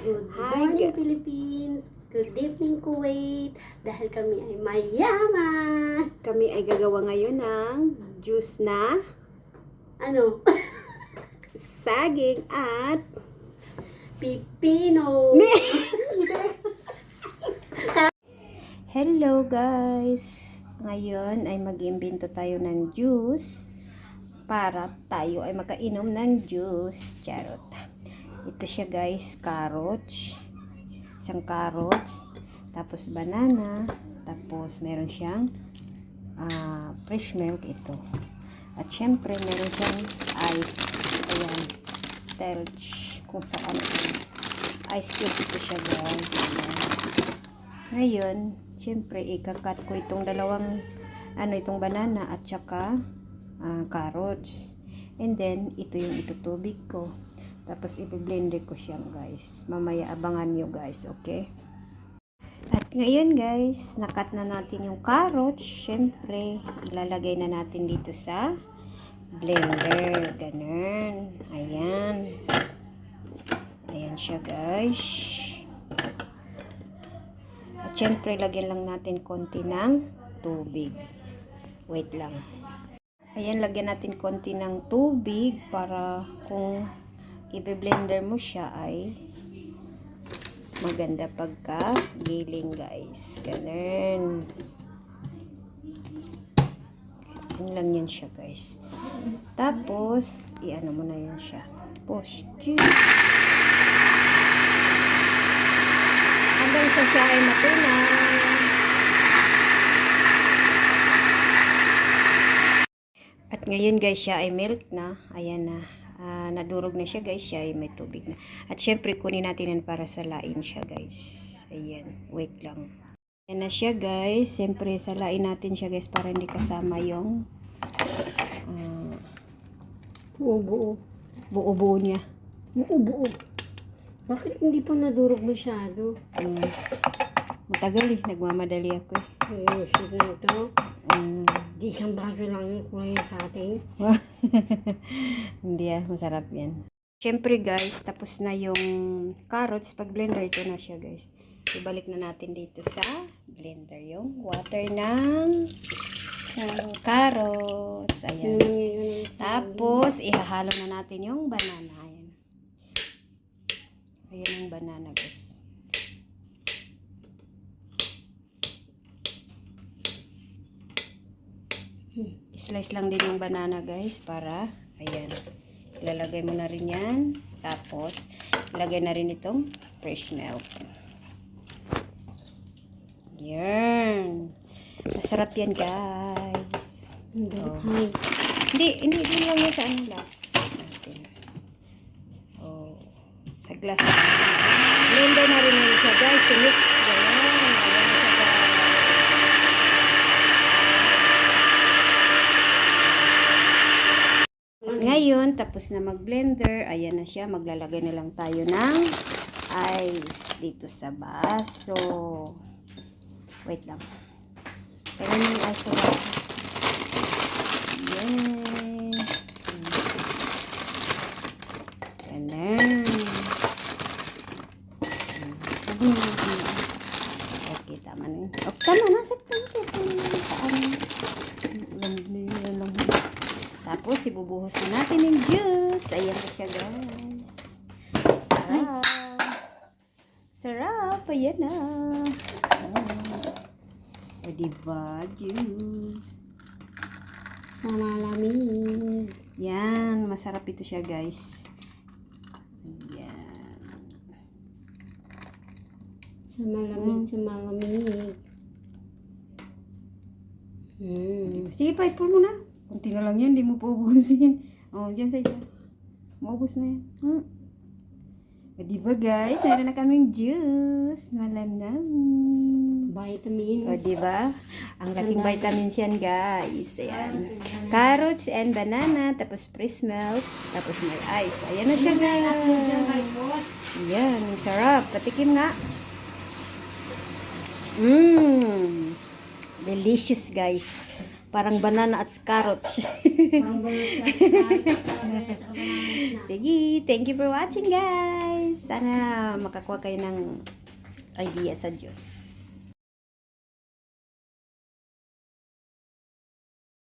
Good Hi, morning, ga- Philippines. Good evening, Kuwait. Dahil kami ay mayaman. Kami ay gagawa ngayon ng juice na Ano? saging at Pipino. Hello guys! Ngayon ay mag-imbento tayo ng juice para tayo ay makainom ng juice. Charot. Ito siya guys, carrots. Isang carrots. Tapos banana. Tapos meron siyang ah, fresh milk ito. At syempre meron siyang ice. Ayan. Telch. Kung saan ice cube ito siya guys. Ayan. Ngayon, syempre, ikakat ko itong dalawang, ano, itong banana at saka ah, carrots. And then, ito yung itutubig ko. Tapos, i-blender ko siya, guys. Mamaya, abangan nyo, guys, okay? At ngayon, guys, nakat na natin yung carrots. Syempre, ilalagay na natin dito sa blender. Ganun. Ayan. Ayan siya, guys. At syempre, lagyan lang natin konti ng tubig. Wait lang. Ayan, lagyan natin konti ng tubig para kung i-blender mo siya ay maganda pagka giling guys. Ganun. Ganun lang yan siya guys. Tapos, i-ano mo na yan siya. Juice. hanggang sa siya ay matunaw. At ngayon guys, siya ay milk na. Ayan na. Ah, nadurog na siya guys. Siya ay may tubig na. At syempre, kunin natin yan para salain siya guys. Ayan. Wait lang. Ayan na siya guys. Siyempre, salain natin siya guys para hindi kasama yung ah, Buo-buo. buo-buo niya. Buo-buo. Bakit hindi pa nadurog masyado? Mm. Matagal eh. Nagmamadali ako eh. Ayusin na ito. Mm. Di isang baso lang yung kulay sa atin. Hindi ah, masarap yan. Siyempre guys, tapos na yung carrots. Pag blender, ito na siya guys. Ibalik na natin dito sa blender yung water ng, ng carrots. Ayan. Tapos, ihahalo na natin yung banana. Ayan. Ayan yung banana guys. Slice lang din yung banana guys para, ayan. Ilalagay mo na rin yan. Tapos, ilagay na rin itong fresh milk. Yan. Masarap yan guys. Hindi. Oh. Hindi, hindi, hindi lang yan sa ano glass natin. Oh, sa glass. Blender na rin yun siya guys. Ganyan. Ayan na siya guys. Ngayon, tapos na mag-blender, ayan na siya. Maglalagay na lang tayo ng ice dito sa baso. Wait lang. Kaya yung ice sa baso. Yan. Ganun. Okay, tama na yun. Oh, tama na. Sakto na. Sakto na. Saan? Lang, lang, lang. Tapos, ibubuhos na natin yung juice. Ayan na siya, guys. Sarap. Sarap. Ayan na. O, diba? Juice. sa malamig. Yan, masarap ito siya guys. Yan. Sa malamig, sa malamig. Hmm. Sige pa, ipul mo na. Kunti na lang yan, hindi mo pa ubusin. Oh, dyan sa isa. Maubos na yan. Hmm. O, diba guys, meron na kaming juice. Malamnam. Vitamins. O, diba? Ang laking vitamins yan guys. Ayan. Carrots and banana, tapos fresh milk, tapos may ice. Ayan na siya guys. Yan, sarap. Patikim nga. Mmm. Delicious, guys. Parang banana at carrots. Sige, thank you for watching, guys. Sana makakuha kayo ng idea sa juice.